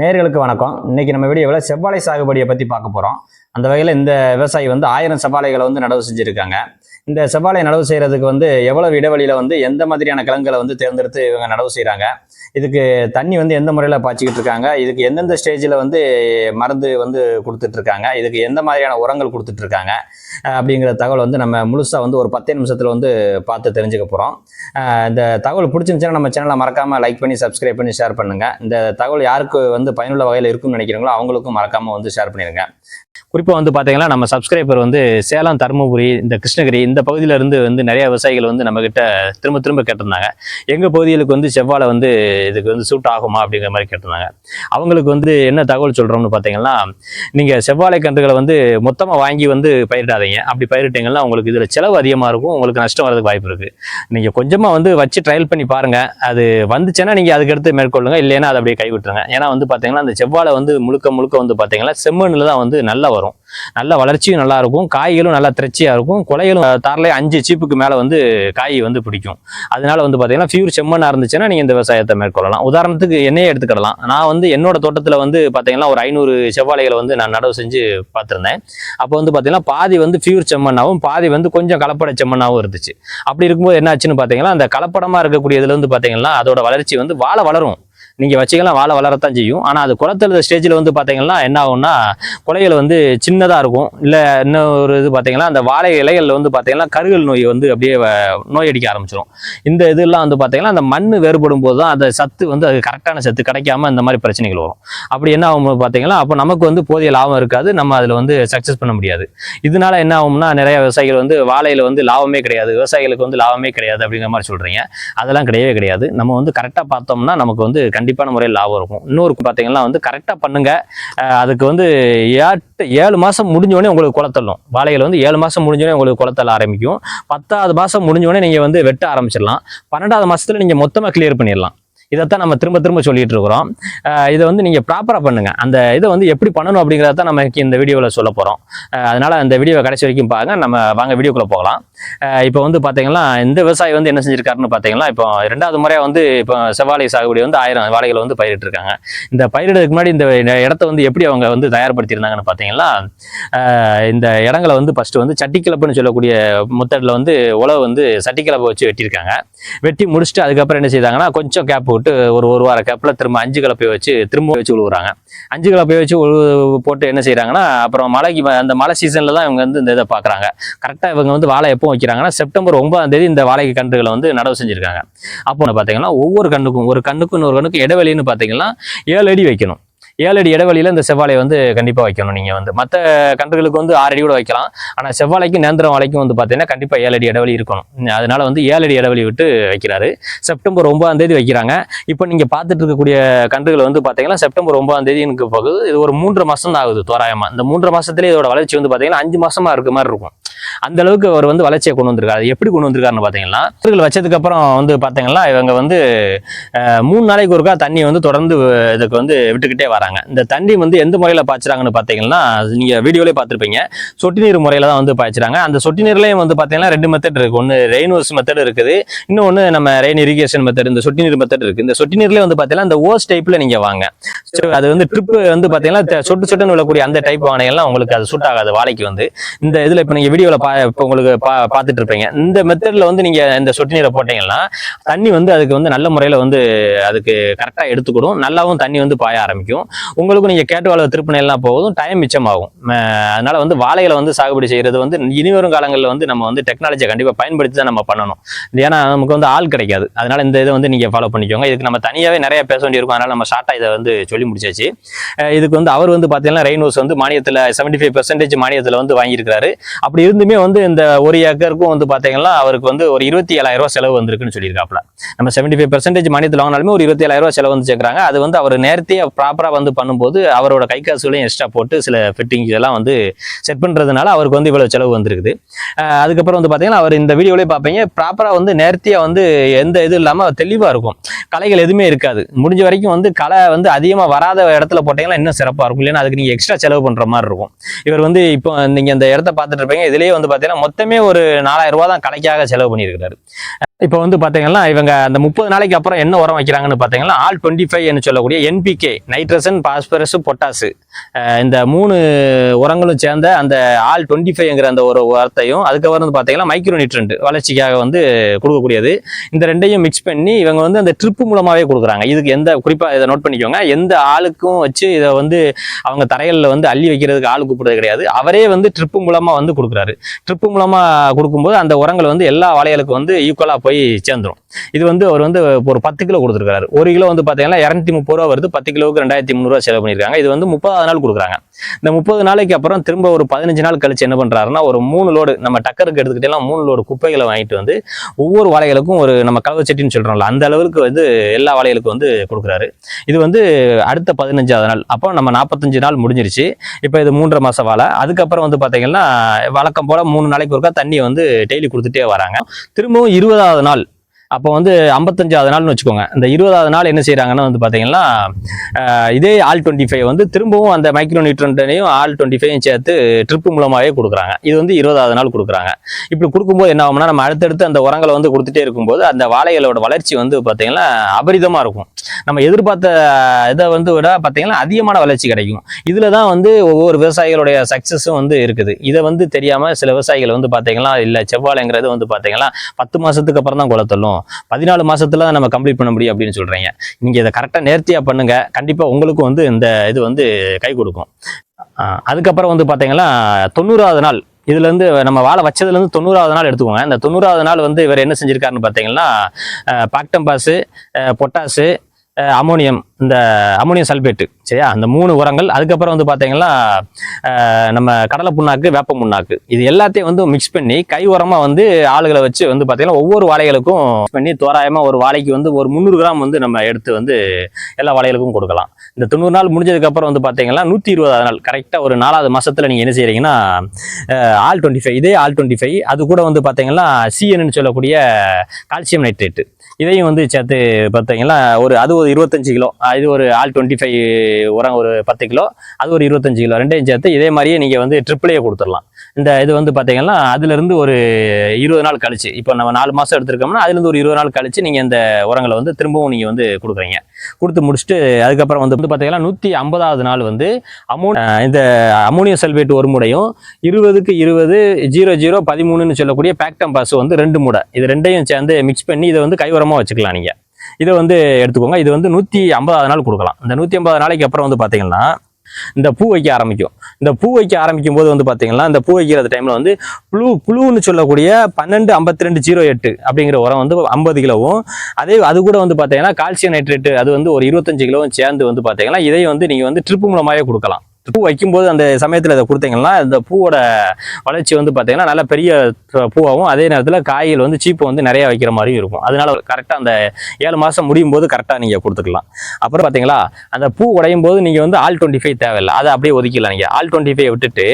நேர்களுக்கு வணக்கம். இன்னைக்கு நம்ம வீடியோவில் செவ்வாழை சாகுபடியை பற்றி பார்க்க போகிறோம் அந்த வகையில் இந்த விவசாயி வந்து ஆயிரம் செவ்வாழைகளை வந்து நடவு செஞ்சுருக்காங்க. இந்த செவ்வாழை நடவு செய்கிறதுக்கு வந்து எவ்வளவு இடைவெளியில் வந்து எந்த மாதிரியான கிழங்குகளை வந்து தேர்ந்தெடுத்து இவங்க நடவு செய்கிறாங்க இதுக்கு தண்ணி வந்து எந்த முறையில் பாய்ச்சிக்கிட்டு இருக்காங்க? இதுக்கு எந்தெந்த ஸ்டேஜில் வந்து மருந்து வந்து கொடுத்துட்ருக்காங்க இதுக்கு எந்த மாதிரியான உரங்கள் கொடுத்துட்ருக்காங்க அப்படிங்கிற தகவல் வந்து நம்ம முழுசாக வந்து ஒரு பத்தே நிமிஷத்தில் வந்து பார்த்து தெரிஞ்சுக்க போகிறோம் இந்த தகவல் பிடிச்சிருந்துச்சுன்னா நம்ம சேனலை மறக்காமல் லைக் பண்ணி சப்ஸ்கிரைப் பண்ணி ஷேர் பண்ணுங்கள் இந்த தகவல் யாருக்கு வந்து பயனுள்ள வகையில் இருக்கும்னு நினைக்கிறீங்களோ அவங்களுக்கும் மறக்காமல் வந்து ஷேர் பண்ணிடுங்க குறிப்பாக வந்து பார்த்தீங்கன்னா நம்ம சப்ஸ்கிரைபர் வந்து சேலம் தருமபுரி இந்த கிருஷ்ணகிரி இந்த பகுதியில இருந்து வந்து நிறைய விவசாயிகள் வந்து நம்மக்கிட்ட திரும்ப திரும்ப கேட்டிருந்தாங்க. எங்கள் பகுதிகளுக்கு வந்து செவ்வாழை வந்து இதுக்கு வந்து சூட் ஆகுமா அப்படிங்கிற மாதிரி கேட்டிருந்தாங்க. அவங்களுக்கு வந்து என்ன தகவல் சொல்கிறோம்னு பார்த்தீங்கன்னா நீங்கள் செவ்வாழை கன்றுகளை வந்து மொத்தமாக வாங்கி வந்து பயிரிடாதீங்க. அப்படி பயிரிட்டீங்கன்னா உங்களுக்கு இதில் செலவு அதிகமாக இருக்கும் உங்களுக்கு நஷ்டம் வரதுக்கு வாய்ப்பு இருக்குது நீங்கள் கொஞ்சமாக வந்து வச்சு ட்ரையல் பண்ணி பாருங்கள் அது வந்துச்சுன்னா நீங்கள் அதுக்கடுத்து மேற்கொள்ளுங்க. இல்லைன்னா அதை அப்படியே கைவிட்டுருங்க. ஏன்னா வந்து பார்த்தீங்கன்னா அந்த செவ்வாழை வந்து முழுக்க முழுக்க வந்து பார்த்தீங்கன்னா செம்மண்ணில் தான் வந்து நல்லா வரும். நல்ல வளர்ச்சியும் நல்லா இருக்கும். காய்களும் நல்லா திரச்சியாக இருக்கும். கொலைகளும் தாரிலே அஞ்சு சீப்புக்கு மேலே வந்து காய் வந்து பிடிக்கும். அதனால வந்து பார்த்தீங்கன்னா ஃபியூர் செம்மண்ணாக இருந்துச்சுன்னா நீங்கள் இந்த விவசாயத்தை மேற்கொள்ளலாம். உதாரணத்துக்கு என்னையே எடுத்துக்கிடலாம். நான் வந்து என்னோட தோட்டத்தில் வந்து பார்த்தீங்கன்னா ஒரு ஐநூறு செவ்வாழைகளை வந்து நான் நடவு செஞ்சு பார்த்துருந்தேன் அப்போ வந்து பார்த்தீங்கன்னா பாதி வந்து ஃபியூர் செம்மண்ணாவும் பாதி வந்து கொஞ்சம் கலப்பட செம்மண்ணாவும் இருந்துச்சு. அப்படி இருக்கும்போது என்ன ஆச்சுன்னு பார்த்தீங்கன்னா அந்த கலப்படமாக இருக்கக்கூடியதுல வந்து பார்த்தீங்கன்னா அதோட வளர்ச்சி வந்து வாழை வளரும். நீங்கள் வச்சிக்கலாம் வாழை வளரத்தான் செய்யும். ஆனால் அது குளத்தெழுத ஸ்டேஜில் வந்து பார்த்தீங்கன்னா என்ன ஆகும்னா குலைகள் வந்து சின்னதாக இருக்கும். இல்லை இன்னொரு இது பார்த்தீங்கன்னா அந்த வாழை இலைகளில் வந்து பார்த்தீங்கன்னா கருகல் நோய் வந்து அப்படியே நோய் அடிக்க ஆரம்பிச்சிடும் இந்த இதெல்லாம் வந்து பார்த்தீங்கன்னா அந்த மண் வேறுபடும் போது தான் அந்த சத்து வந்து அது கரெக்டான சத்து கிடைக்காம இந்த மாதிரி பிரச்சனைகள் வரும். அப்படி என்ன ஆகும் பார்த்தீங்கன்னா அப்போ நமக்கு வந்து போதிய லாபம் இருக்காது. நம்ம அதில் வந்து சக்ஸஸ் பண்ண முடியாது. இதனால என்ன ஆகும்னா நிறைய விவசாயிகள் வந்து வாழையில வந்து லாபமே கிடையாது. விவசாயிகளுக்கு வந்து லாபமே கிடையாது அப்படிங்கிற மாதிரி சொல்கிறீங்க அதெல்லாம் கிடையவே கிடையாது. நம்ம வந்து கரெக்டாக பார்த்தோம்னா நமக்கு வந்து கண்டிப்பாக கண்டிப்பான முறையில் லாபம் இருக்கும். இன்னொரு பார்த்தீங்கன்னா வந்து கரெக்டாக பண்ணுங்க. அதுக்கு வந்து ஏட்டு ஏழு மாதம் முடிஞ்சோடனே உங்களுக்கு குளத்தள்ளும் வாழைகள் வந்து ஏழு மாதம் முடிஞ்சோடனே உங்களுக்கு குளத்தள்ள ஆரம்பிக்கும். பத்தாவது மாதம் முடிஞ்சோடனே நீங்கள் வந்து வெட்ட ஆரம்பிச்சிடலாம். பன்னெண்டாவது மாதத்தில் நீங்கள் மொத்தமாக கிளியர் பண்ணிடலாம். இதைத்தான் நம்ம திரும்ப திரும்ப சொல்லிட்டு இருக்கிறோம். இதை வந்து நீங்கள் ப்ராப்பராக பண்ணுங்கள் அந்த இதை வந்து எப்படி பண்ணணும் அப்படிங்கிறத தான் நம்ம இந்த வீடியோவில் சொல்ல போகிறோம் அதனால் அந்த வீடியோவை கடைசி வரைக்கும் பாருங்கள் நம்ம வாங்க வீடியோக்குள்ளே போகலாம். இப்போ வந்து பார்த்தீங்கன்னா இந்த விவசாயி வந்து என்ன செஞ்சிருக்காருன்னு பார்த்தீங்கன்னா இப்போ ரெண்டாவது முறையாக வந்து இப்போ செவ்வாழை சாகுபடி வந்து ஆயிரம் வாழைகளை வந்து பயிரிட்டு இருக்காங்க. இந்த பயிரிடுறதுக்கு முன்னாடி இந்த இடத்த வந்து எப்படி அவங்க வந்து தயார்படுத்தியிருந்தாங்கன்னு பார்த்தீங்கன்னா இந்த இடங்களை வந்து ஃபஸ்ட்டு வந்து சட்டிக்கிழப்புன்னு சொல்லக்கூடிய முத்தடில் வந்து உழவு வந்து சட்டிக்கிழப்பை வச்சு வெட்டியிருக்காங்க. வெட்டி முடிச்சுட்டு அதுக்கப்புறம் என்ன செய்தாங்கன்னா கொஞ்சம் கேப் விட்டு ஒரு ஒரு வார கேப்பில் திரும்ப அஞ்சு கலப்பை வச்சு திரும்ப வச்சு உழுவுறாங்க. அஞ்சு கலப்பை வச்சு உழு போட்டு என்ன செய்கிறாங்கன்னா அப்புறம் மழைக்கு அந்த மழை சீசனில் தான் இவங்க வந்து இந்த இதை பார்க்குறாங்க கரெக்டாக இவங்க வந்து வாழை எப்போ வைக்கிறாங்கன்னா செப்டம்பர் ஒன்பதாம் தேதி இந்த வாழைக்கு கன்றுகளை வந்து நடவு செஞ்சுருக்காங்க. அப்போ பார்த்தீங்கன்னா ஒவ்வொரு கண்ணுக்கும் ஒரு கண்ணுக்கும் இன்னொரு கண்ணுக்கும் இடைவெளின்னு பார்த்தீங்கன்னா ஏழு அடி வைக்கணும். ஏழு அடி இடைவெளியில் இந்த செவ்வாழை வந்து கண்டிப்பாக வைக்கணும் நீங்கள் வந்து. மற்ற கன்றுகளுக்கு வந்து ஆறு அடி கூட வைக்கலாம். ஆனால் செவ்வாழைக்கும் நேந்திரம் வாழைக்கும் வந்து பார்த்தீங்கன்னா கண்டிப்பாக ஏழு அடி இடைவெளி இருக்கணும். அதனால வந்து ஏழு அடி இடைவெளி விட்டு வைக்கிறாரு. செப்டம்பர் ஒன்பதாம் தேதி வைக்கிறாங்க. இப்போ நீங்கள் பார்த்துட்டு இருக்கக்கூடிய கன்றுகள் வந்து பார்த்தீங்கன்னா செப்டம்பர் ஒன்பதாம் தேதிக்கு போகுது. இது ஒரு மூன்று மாதம் தான் ஆகுது தோராயமாக இந்த மூன்று மாதத்துலேயே இதோட வளர்ச்சி வந்து பார்த்தீங்கன்னா அஞ்சு மாதமாக இருக்க மாதிரி இருக்கும். அந்த அளவுக்கு அவர் வந்து வளர்ச்சியை கொண்டு வந்திருக்காரு. எப்படி கொண்டு வந்திருக்காருன்னு பார்த்தீங்கன்னா வச்சதுக்கு அப்புறம் வந்து பார்த்தீங்கன்னா இவங்க வந்து மூணு நாளைக்கு ஒருக்கா தண்ணி வந்து தொடர்ந்து இதுக்கு வந்து விட்டுக்கிட்டே வராங்க. இந்த தண்ணி வந்து எந்த முறையில் பாய்ச்சுறாங்கன்னு பார்த்தீங்கன்னா நீங்கள் வீடியோலேயே பார்த்துருப்பீங்க சொட்டு நீர் முறையில் தான் வந்து பாய்ச்சுறாங்க. அந்த சொட்டு நீர்லேயும் வந்து பார்த்தீங்கன்னா ரெண்டு மெத்தட் இருக்கு. ஒன்று ரெயின்வர்ஸ் மெத்தட் இருக்குது. இன்னொன்று நம்ம ரெயின் இரிகேஷன் மெத்தட் இந்த சொட்டு நீர் மெத்தட் இருக்கு. இந்த சொட்டு நீர்லேயே வந்து பார்த்தீங்கன்னா இந்த ஓஸ் டைப்பில் நீங்கள் வாங்க. அது வந்து ட்ரிப்பு வந்து பார்த்தீங்கன்னா சொட்டு சொட்டுன்னு விழக்கூடிய அந்த டைப் வாங்கினீங்கன்னா உங்களுக்கு அது சூட் ஆகாது வாழைக்கு வந்து. இந்த இதில் இப்போ நீங்கள் வீடியோவில் பா இப்போ உங்களுக்கு பா பார்த்துட்டு இருப்பீங்க இந்த மெத்தடில் வந்து நீங்கள் இந்த சொட்டு நீரை போட்டீங்கன்னா தண்ணி வந்து அதுக்கு வந்து நல்ல முறையில் வந்து அதுக்கு கரெக்டாக எடுத்துக்கிடும். நல்லாவும் தண்ணி வந்து பாய ஆரம்பிக்கும். உங்களுக்கும் நீங்கள் கேட்டு வாழ திருப்பினெல்லாம் போகுதும் டைம் மிச்சமாகும். அதனால் அதனால வந்து வாழைகளை வந்து சாகுபடி செய்கிறது வந்து இனி வரும் காலங்களில் வந்து நம்ம வந்து டெக்னாலஜியை கண்டிப்பாக பயன்படுத்தி தான் நம்ம பண்ணணும். ஏன்னா நமக்கு வந்து ஆள் கிடைக்காது. அதனால இந்த இதை வந்து நீங்கள் ஃபாலோ பண்ணிக்கோங்க. இதுக்கு நம்ம தனியாகவே நிறைய பேச வேண்டியிருக்கும். அதனால நம்ம ஷார்ட்டாக இதை வந்து சொல்லி முடிச்சாச்சு. இதுக்கு வந்து அவர் வந்து பார்த்தீங்கன்னா ரெயின் ஹவுஸ் வந்து மானியத்தில் செவன்டி ஃபைவ் பர்சன்டேஜ் மானியத்தில் வந்து வாங்கியிருக்காரு அப்படி இருந்துமே வந்து இந்த ஒரு ஏக்கருக்கும் வந்து பார்த்தீங்கன்னா அவருக்கு வந்து ஒரு இருபத்தி ஏழாயிரம் ரூபாய் செலவு வந்திருக்குன்னு சொல்லியிருக்காப்ல நம்ம செவன்டி ஃபைவ் பர்சன்டேஜ் மானியத்தில் வாங்கினாலுமே ஒரு இருபத்தி ஏழாயிரம் ரூபா செலவு வந்து சேர்க்குறாங்க அது வந்து அவர் நேரத்தையே ப்ராப்பராக வந்து பண்ணும்போது அவரோட கை காசுகளையும் எக்ஸ்ட்ரா போட்டு சில ஃபிட்டிங்ஸ் எல்லாம் வந்து செட் பண்ணுறதுனால அவருக்கு வந்து இவ்வளோ செலவு வந்திருக்குது. அதுக்கப்புறம் வந்து பார்த்தீங்கன்னா அவர் இந்த வீடியோலேயே பார்ப்பீங்க ப்ராப்பராக வந்து நேர்த்தியாக வந்து எந்த இது இல்லாமல் தெளிவாக இருக்கும். கலைகள் எதுவுமே இருக்காது. முடிஞ்ச வரைக்கும் வந்து களை வந்து அதிகமாக வராத இடத்துல போட்டீங்கன்னா இன்னும் சிறப்பாக இருக்கும். இல்லைன்னா அதுக்கு நீங்கள் எக்ஸ்ட்ரா செலவு பண்ணுற மாதிரி இருக்கும். இவர் வந்து இப்போ நீங்கள் இந்த இடத்த பார்த்துட்டு இருப்பீங்க. இதுலேயே வந்து பார்த்தீங்கன்னா மொத்தமே ஒரு நாலாயிரம் ரூபா தான் கலைக்காக செலவு பண்ணியிருக்கிறாரு. இப்போ வந்து பார்த்தீங்கன்னா இவங்க அந்த முப்பது நாளைக்கு அப்புறம் என்ன உரம் வைக்கிறாங்கன்னு பார்த்தீங்கன்னா ஆல் டுவெண்ட்டி ஃபைவ் சொல்லக்கூடிய என்பிகே நைட்ரசன் பாஸ்பரஸ் பொட்டாசு இந்த மூணு உரங்களும் சேர்ந்த அந்த ஆல் டுவெண்ட்டி ஃபைவ்ங்கிற அந்த ஒரு உரத்தையும் அதுக்கப்புறம் வந்து பார்த்தீங்கன்னா மைக்ரோ நியூட்ரண்ட் வளர்ச்சிக்காக வந்து கொடுக்கக்கூடியது. இந்த ரெண்டையும் மிக்ஸ் பண்ணி இவங்க வந்து அந்த ட்ரிப்பு மூலமாகவே கொடுக்குறாங்க. இதுக்கு எந்த குறிப்பாக இதை நோட் பண்ணிக்கோங்க. எந்த ஆளுக்கும் வச்சு இதை வந்து அவங்க தரையில் வந்து அள்ளி வைக்கிறதுக்கு ஆள் கூப்பிடுறது கிடையாது. அவரே வந்து ட்ரிப்பு மூலமாக வந்து கொடுக்குறாரு. ட்ரிப்பு மூலமாக கொடுக்கும்போது அந்த உரங்கள் வந்து எல்லா வாழைகளுக்கும் வந்து ஈக்குவலாக போய் போய் சேர்ந்துடும் இது வந்து அவர் வந்து ஒரு பத்து கிலோ கொடுத்துருக்காரு. ஒரு கிலோ வந்து பார்த்தீங்கன்னா இரநூத்தி முப்பது ரூபா வருது. பத்து கிலோவுக்கு ரெண்டாயிரத்தி முந்நூறுவா செலவு பண்ணியிருக்காங்க. இது வந்து முப்பதாவது நாள் கொடுக்குறாங்க. இந்த முப்பது நாளைக்கு அப்புறம் திரும்ப ஒரு பதினஞ்சு நாள் கழிச்சு என்ன பண்ணுறாருன்னா ஒரு மூணு லோடு நம்ம டக்கருக்கு எடுத்துக்கிட்டேலாம் மூணு லோடு குப்பைகளை வாங்கிட்டு வந்து ஒவ்வொரு வாழைகளுக்கும் ஒரு நம்ம கலவை செட்டின்னு சொல்கிறோம்ல அந்த அளவுக்கு வந்து எல்லா வாழைகளுக்கும் வந்து கொடுக்குறாரு. இது வந்து அடுத்த பதினஞ்சாவது நாள். அப்போ நம்ம நாற்பத்தஞ்சு நாள் முடிஞ்சிருச்சு. இப்போ இது மூன்றரை மாதம் வாழை. அதுக்கப்புறம் வந்து பார்த்தீங்கன்னா வழக்கம் போல் மூணு நாளைக்கு ஒருக்கா தண்ணியை வந்து டெய்லி கொடுத்துட்டே வராங்க. திரும்பவும் இருபதாவது நாள் அப்போ வந்து ஐம்பத்தஞ்சாவது நாள்னு வச்சுக்கோங்க. இந்த இருபதாவது நாள் என்ன செய்கிறாங்கன்னா வந்து பார்த்தீங்கன்னா இதே ஆல் டுவெண்ட்டி ஃபைவ் வந்து திரும்பவும் அந்த மைக்ரோ நியூட்ரண்ட்டையும் ஆல் டுவெண்ட்டி ஃபைவையும் சேர்த்து ட்ரிப்பு மூலமாகவே கொடுக்குறாங்க. இது வந்து இருபதாவது நாள் கொடுக்குறாங்க. இப்படி கொடுக்கும்போது என்ன ஆகும்னா நம்ம அடுத்தடுத்து அந்த உரங்களை வந்து கொடுத்துட்டே இருக்கும்போது அந்த வாழைகளோட வளர்ச்சி வந்து பார்த்தீங்கன்னா அபரிதமாக இருக்கும். நம்ம எதிர்பார்த்த இதை வந்து விட பார்த்தீங்கன்னா அதிகமான வளர்ச்சி கிடைக்கும். இதில் தான் வந்து ஒவ்வொரு விவசாயிகளுடைய சக்ஸஸும் வந்து இருக்குது. இதை வந்து தெரியாமல் சில விவசாயிகள் வந்து பார்த்தீங்கன்னா இல்லை செவ்வாழைங்கிறது வந்து பார்த்தீங்கன்னா பத்து மாதத்துக்கு அப்புறம் தான் குளத்தள்ளும் பதினாலு மாசத்துல தான் நம்ம கம்ப்ளீட் பண்ண முடியும் அப்படின்னு சொல்றீங்க. நீங்க இதை கரெக்டாக நேர்த்தியாக பண்ணுங்க. கண்டிப்பா உங்களுக்கும் வந்து இந்த இது வந்து கை கொடுக்கும். அதுக்கப்புறம் வந்து பார்த்தீங்கன்னா தொண்ணூறாவது நாள். இதுலேருந்து நம்ம வாழை வச்சதுலேருந்து தொண்ணூறாவது நாள் எடுத்துக்கோங்க. இந்த தொண்ணூறாவது நாள் வந்து இவர் என்ன செஞ்சிருக்காருன்னு பார்த்தீங்கன்னா பாக்டம்பாஸு பொட்டாசு அமோனியம் இந்த அமோனியம் சல்பேட்டு சரியா? அந்த மூணு உரங்கள். அதுக்கப்புறம் வந்து பார்த்தீங்கன்னா நம்ம கடலை புண்ணாக்கு வேப்ப புண்ணாக்கு இது எல்லாத்தையும் வந்து மிக்ஸ் பண்ணி கை உரமாக வந்து ஆளுகளை வச்சு வந்து பார்த்தீங்கன்னா ஒவ்வொரு வாழைகளுக்கும் பண்ணி தோராயமாக ஒரு வாழைக்கு வந்து ஒரு முந்நூறு கிராம் வந்து நம்ம எடுத்து வந்து எல்லா வாழைகளுக்கும் கொடுக்கலாம். இந்த தொண்ணூறு நாள் முடிஞ்சதுக்கப்புறம் வந்து பார்த்தீங்கன்னா நூற்றி இருபதாவது நாள் கரெக்டாக ஒரு நாலாவது மாதத்தில் நீங்கள் என்ன செய்கிறீங்கன்னா ஆல் டுவெண்ட்டி ஃபைவ் இதே ஆல் டுவெண்ட்டி ஃபைவ் அது கூட வந்து பார்த்தீங்கன்னா சிஎன்னு சொல்லக்கூடிய கால்சியம் நைட்ரேட்டு. இதையும் வந்து சேர்த்து பார்த்தீங்கன்னா ஒரு அது ஒரு இருபத்தஞ்சு கிலோ. இது ஒரு ஆல் டுவெண்ட்டி ஃபைவ் உரம் ஒரு பத்து கிலோ. அது ஒரு இருபத்தஞ்சு கிலோ. ரெண்டையும் சேர்த்து இதே மாதிரியே நீங்கள் வந்து ட்ரிபிளே கொடுத்துடலாம். இந்த இது வந்து பார்த்தீங்கன்னா அதுலேருந்து ஒரு இருபது நாள் கழிச்சு. இப்போ நம்ம நாலு மாதம் எடுத்திருக்கோம்னா அதுலேருந்து ஒரு இருபது நாள் கழிச்சு நீங்கள் இந்த உரங்களை வந்து திரும்பவும் நீங்கள் வந்து கொடுக்குறீங்க. கொடுத்து முடிச்சுட்டு அதுக்கப்புறம் வந்து பார்த்தீங்கன்னா நூற்றி ஐம்பதாவது நாள் வந்து அமோ இந்த அமோனியம் சல்பேட் ஒரு முடையும் இருபதுக்கு இருபது ஜீரோ ஜீரோ பதிமூணுன்னு சொல்லக்கூடிய பேக்டம் பாஸ் வந்து ரெண்டு முடை. இது ரெண்டையும் சேர்ந்து மிக்ஸ் பண்ணி இதை வந்து கைவரமாக வச்சுக்கலாம் நீங்கள் இதை வந்து எடுத்துக்கோங்க. இது வந்து நூற்றி ஐம்பதாவது நாள் கொடுக்கலாம். இந்த நூற்றி ஐம்பது நாளைக்கு அப்புறம் வந்து பார்த்தீங்கன்னா இந்த பூ வைக்க ஆரம்பிக்கும். இந்த பூ வைக்க ஆரம்பிக்கும் போது வந்து பார்த்தீங்கன்னா இந்த பூ வைக்கிற டைமில் வந்து புழு புழுன்னு சொல்லக்கூடிய பன்னெண்டு ஐம்பத்தி ரெண்டு ஜீரோ எட்டு அப்படிங்கிற உரம் வந்து ஐம்பது கிலோவும் அதே அது கூட வந்து பார்த்தீங்கன்னா கால்சியம் நைட்ரேட்டு அது வந்து ஒரு இருபத்தஞ்சு கிலோவும் சேர்ந்து வந்து பார்த்தீங்கன்னா இதை வந்து நீங்கள் வந்து ட்ரிப்பு மூலமாகவே கொடுக்கலாம். பூ வைக்கும்போது அந்த சமயத்தில் இதை கொடுத்தீங்கன்னா இந்த பூவோட வளர்ச்சி வந்து பார்த்தீங்கன்னா நல்ல பெரிய பூவாகவும் அதே நேரத்தில் காய்கள் வந்து சீப்பு வந்து நிறையா வைக்கிற மாதிரியும் இருக்கும். அதனால கரெக்டாக அந்த ஏழு மாதம் முடியும் போது கரெக்டாக நீங்கள் கொடுத்துக்கலாம். அப்புறம் பார்த்தீங்களா அந்த பூ உடையும் போது நீங்கள் வந்து ஆல் டுவெண்ட்டி ஃபைவ் தேவையில்லை. அதை அப்படியே ஒதுக்கலாம் நீங்கள் ஆல் டுவெண்ட்டி ஃபைவ் விட்டுட்டு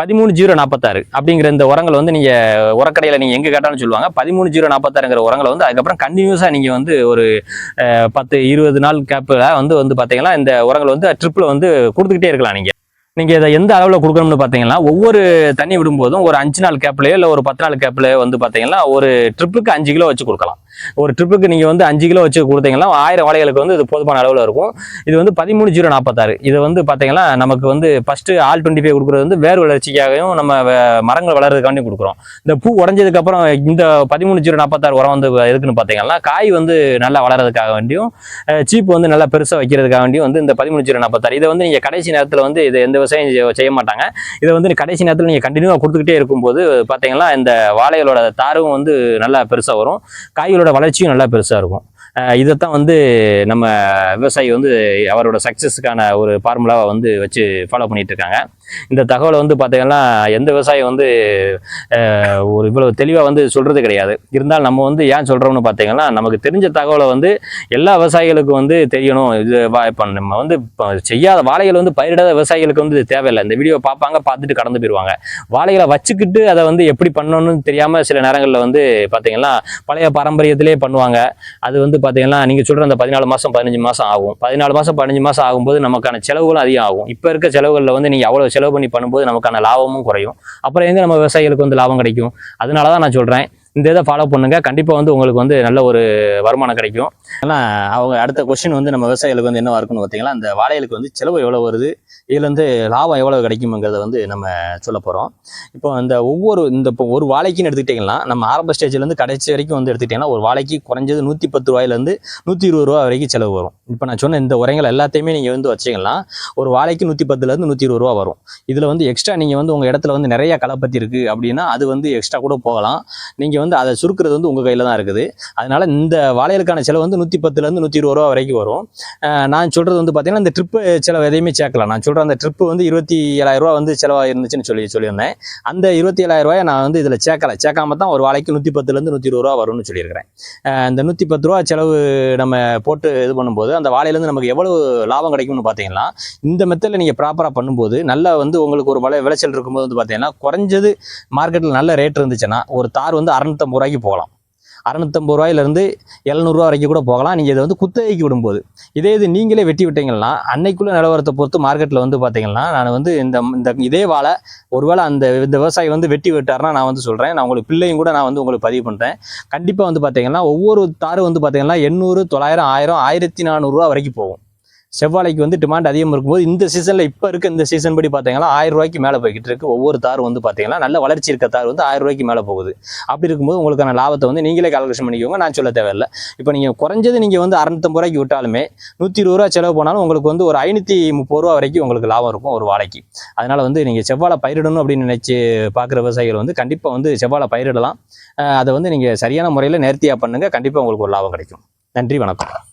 பதிமூணு ஜீரோ நாற்பத்தாறு அப்படிங்கிற இந்த உரங்கள் வந்து நீங்கள் உரக்கடையில் நீங்கள் எங்கே கேட்டாலும் சொல்லுவாங்க. பதிமூணு ஜீரோ நாற்பத்தாறுங்கிற உரங்களை வந்து அதுக்கப்புறம் கண்டினியூஸாக நீங்கள் வந்து ஒரு பத்து இருபது நாள் கேப்பில் வந்து வந்து பார்த்தீங்கன்னா இந்த உரங்கள் வந்து ட்ரிப்பில் வந்து கொடுத்துக்கிட்டே இருக்கலாம் நீங்கள் நீங்கள் இதை எந்த அளவில் கொடுக்கணும்னு பார்த்தீங்கன்னா ஒவ்வொரு தண்ணி விடும்போதும் ஒரு அஞ்சு நாள் கேப்லேயோ இல்லை ஒரு பத்து நாள் கேப்லேயோ வந்து பார்த்தீங்கன்னா ஒரு ட்ரிப்புக்கு அஞ்சு கிலோ வச்சு கொடுக்கலாம். ஒரு ட்ரிப்புக்கு நீங்கள் வந்து அஞ்சு கிலோ வச்சு கொடுத்தீங்கன்னா ஆயிரம் வாழைகளுக்கு வந்து இது போதுமான அளவில் இருக்கும். இது வந்து பதிமூணு ஜீரோ நாற்பத்தாறு இது வந்து பார்த்தீங்கன்னா நமக்கு வந்து ஃபஸ்ட்டு ஆல் டுவெண்ட்டி ஃபைவ் கொடுக்குறது வந்து வேர் வளர்ச்சிக்காகவும் நம்ம மரங்கள் வளர்றதுக்காண்டி கொடுக்குறோம். இந்த பூ உடஞ்சதுக்கப்புறம் இந்த பதிமூணு ஜீரோ நாற்பத்தாறு உரம் வந்து எதுக்குன்னு பார்த்தீங்கன்னா காய் வந்து நல்லா வளர்றதுக்காக வேண்டியும் சீப்பு வந்து நல்லா பெருசாக வைக்கிறதுக்காக வேண்டியும் வந்து இந்த பதிமூணு ஜீரோ நாற்பத்தாறு இதை வந்து நீங்கள் கடைசி நேரத்தில் வந்து இது எந்த விவசாயம் செய்ய- செய்ய மாட்டாங்க. இதை வந்து கடைசி நேரத்தில் நீங்கள் கண்டினியூவாக கொடுத்துக்கிட்டே இருக்கும்போது பார்த்தீங்கன்னா இந்த வாழைகளோட தாரும் வந்து நல்லா பெருசாக வரும். காய்களோட வளர்ச்சியும் நல்லா பெருசாக இருக்கும். இதைத்தான் வந்து நம்ம விவசாயி வந்து அவரோட சக்ஸஸுக்கான ஒரு ஃபார்முலாவை வந்து வச்சு ஃபாலோ பண்ணிட்டு இருக்காங்க. இந்த தகவலை வந்து பார்த்தீங்கன்னா எந்த விவசாயி வந்து ஒரு இவ்வளவு தெளிவாக வந்து சொல்றது கிடையாது. இருந்தாலும் நம்ம வந்து ஏன் சொல்றோம்னு பார்த்தீங்கன்னா நமக்கு தெரிஞ்ச தகவலை வந்து எல்லா விவசாயிகளுக்கும் வந்து தெரியணும். இது இப்போ நம்ம வந்து இப்போ செய்யாத வாழைகள் வந்து பயிரிடாத விவசாயிகளுக்கு வந்து தேவையில்லை. இந்த வீடியோ பார்ப்பாங்க பார்த்துட்டு கடந்து போயிடுவாங்க வாழைகளை வச்சுக்கிட்டு அதை வந்து எப்படி பண்ணணும்னு தெரியாமல் சில நேரங்களில் வந்து பார்த்தீங்கன்னா பழைய பாரம்பரியத்திலே பண்ணுவாங்க. அது வந்து பார்த்தீங்கன்னா நீங்கள் சொல்கிற அந்த பதினாலு மாதம் பதினஞ்சு மாதம் ஆகும். பதினாலு மாதம் பதினஞ்சு மாதம் ஆகும்போது நமக்கான செலவுகளும் அதிகம் ஆகும் இப்போ இருக்க செலவுகளில் வந்து நீங்கள் அவ்வளோ செலவு பண்ணி பண்ணும்போது நமக்கான லாபமும் குறையும். அப்புறம் எங்கே நம்ம விவசாயிகளுக்கு வந்து லாபம் கிடைக்கும்? அதனால தான் நான் சொல்கிறேன் இந்த இதை ஃபாலோ பண்ணுங்க. கண்டிப்பாக வந்து உங்களுக்கு வந்து நல்ல ஒரு வருமானம் கிடைக்கும். ஆனால் அவங்க அடுத்த கொஸ்டின் வந்து நம்ம விவசாயிகளுக்கு வந்து என்னவா இருக்குன்னு பார்த்தீங்கன்னா அந்த வாழைகளுக்கு வந்து செலவு எவ்வளோ வருது? இதுலேருந்து லாபம் எவ்வளோ கிடைக்குங்கிறத வந்து நம்ம சொல்ல போகிறோம் இப்போ அந்த ஒவ்வொரு இந்த இப்போ ஒரு வாழைக்குன்னு எடுத்துக்கிட்டிங்கன்னா நம்ம ஆரம்ப ஸ்டேஜ்லேருந்து கடைசி வரைக்கும் வந்து எடுத்துக்கிட்டிங்கன்னா ஒரு வாழைக்கு குறைஞ்சது நூற்றி பத்து ரூபாயிலேருந்து நூற்றி இருபது ரூபா வரைக்கும் செலவு வரும். இப்போ நான் சொன்ன இந்த உரங்கள் எல்லாத்தையுமே நீங்கள் வந்து வச்சிங்கன்னா ஒரு வாழைக்கு நூற்றி பத்துலேருந்து நூற்றி இருபது ரூபா வரும். இதில் வந்து எக்ஸ்ட்ரா நீங்கள் வந்து உங்கள் இடத்துல வந்து நிறைய களைப்பத்தி இருக்குது அப்படின்னா அது வந்து எக்ஸ்ட்ரா கூட போகலாம். நீங்கள் வந்து அதை சுருக்கிறது வந்து உங்கள் கையில் தான் இருக்குது. அதனால இந்த வாழைகளுக்கான செலவு வந்து நூற்றி பத்துலேருந்து நூற்றி இருபது ரூபா வரைக்கும் வரும். நான் சொல்கிறது வந்து பார்த்தீங்கன்னா இந்த ட்ரிப்பு செலவு எதையுமே சேர்க்கலாம் நான் சொல்கிற அந்த ட்ரிப்பு வந்து இருபத்தி ஏழாயிரம் ரூபா வந்து செலவாக இருந்துச்சுன்னு சொல்லி சொல்லியிருந்தேன். அந்த இருபத்தி ஏழாயிரரூவாயை ரூபாயை நான் வந்து இதில் சேர்க்கலை. சேர்க்காம தான் ஒரு வாழைக்கு நூற்றி பத்துலேருந்து நூற்றி இருபது ரூபா வரும்னு சொல்லியிருக்கிறேன். இந்த நூற்றி பத்து ரூபா செலவு நம்ம போட்டு இது பண்ணும்போது அந்த வாழையிலேருந்து நமக்கு எவ்வளவு லாபம் கிடைக்கும்னு பார்த்தீங்கன்னா இந்த மெத்தடில் நீங்கள் ப்ராப்பராக பண்ணும்போது நல்ல வந்து உங்களுக்கு ஒரு வள விளைச்சல் இருக்கும்போது வந்து பார்த்தீங்கன்னா குறைஞ்சது மார்க்கெட்டில் நல்ல ரேட் இருந்துச்சுன்னா ஒரு தார் வந்து அறநூத்தம்பது ரூபாய்க்கு போகலாம். அறநூத்தம்பது ரூபாயிலேருந்து எழுநூறுவா வரைக்கும் கூட போகலாம். நீங்கள் இதை வந்து குத்தகைக்கு விடும்போது. இதே இது நீங்களே வெட்டி விட்டீங்கன்னா அன்னைக்குள்ள நிலவரத்தை பொறுத்து மார்க்கெட்டில் வந்து பார்த்தீங்கன்னா நான் வந்து இந்த இந்த இதே வாழை ஒருவேளை அந்த இந்த விவசாயி வந்து வெட்டி விட்டாருன்னா நான் வந்து சொல்கிறேன் நான் உங்களுக்கு பிள்ளையும் கூட நான் வந்து உங்களுக்கு பதிவு பண்ணுறேன் கண்டிப்பாக வந்து பார்த்தீங்கன்னா ஒவ்வொரு தாரும் வந்து பார்த்தீங்கன்னா எண்ணூறு தொள்ளாயிரம் ஆயிரம் ஆயிரத்தி நானூறுரூவா வரைக்கும் போகும். செவ்வாழைக்கு வந்து டிமாண்ட் அதிகமாக இருக்கும்போது இந்த சீசனில் இப்போ இருக்க இந்த சீசன் படி பார்த்தீங்கன்னா ஆயிரம் ரூபாய்க்கு மேலே போய்கிட்டு இருக்கு. ஒவ்வொரு தார் வந்து பார்த்தீங்கன்னா நல்ல வளர்ச்சி இருக்க தார் வந்து ஆயிரம் ரூபாய்க்கு மேலே போகுது. அப்படி இருக்கும்போது உங்களுக்கான லாபத்தை வந்து நீங்களே கால்குலேஷன் பண்ணிக்கோங்க. நான் சொல்ல தேவையில்லை. இப்போ நீங்கள் குறைஞ்சது நீங்கள் வந்து அறநூத்தம்பது ரூபாய்க்கு விட்டாலுமே நூற்றி இருபது ரூபா செலவு போனாலும் உங்களுக்கு வந்து ஒரு ஐநூற்றி முப்பது ரூபா வரைக்கும் உங்களுக்கு லாபம் இருக்கும் ஒரு வாழைக்கு. அதனால் வந்து நீங்கள் செவ்வாழை பயிரிடணும் அப்படின்னு நினச்சி பார்க்குற விவசாயிகள் வந்து கண்டிப்பாக வந்து செவ்வாழை பயிரிடலாம். அதை வந்து நீங்கள் சரியான முறையில் நேர்த்தியாக பண்ணுங்கள் கண்டிப்பாக உங்களுக்கு ஒரு லாபம் கிடைக்கும். நன்றி வணக்கம்.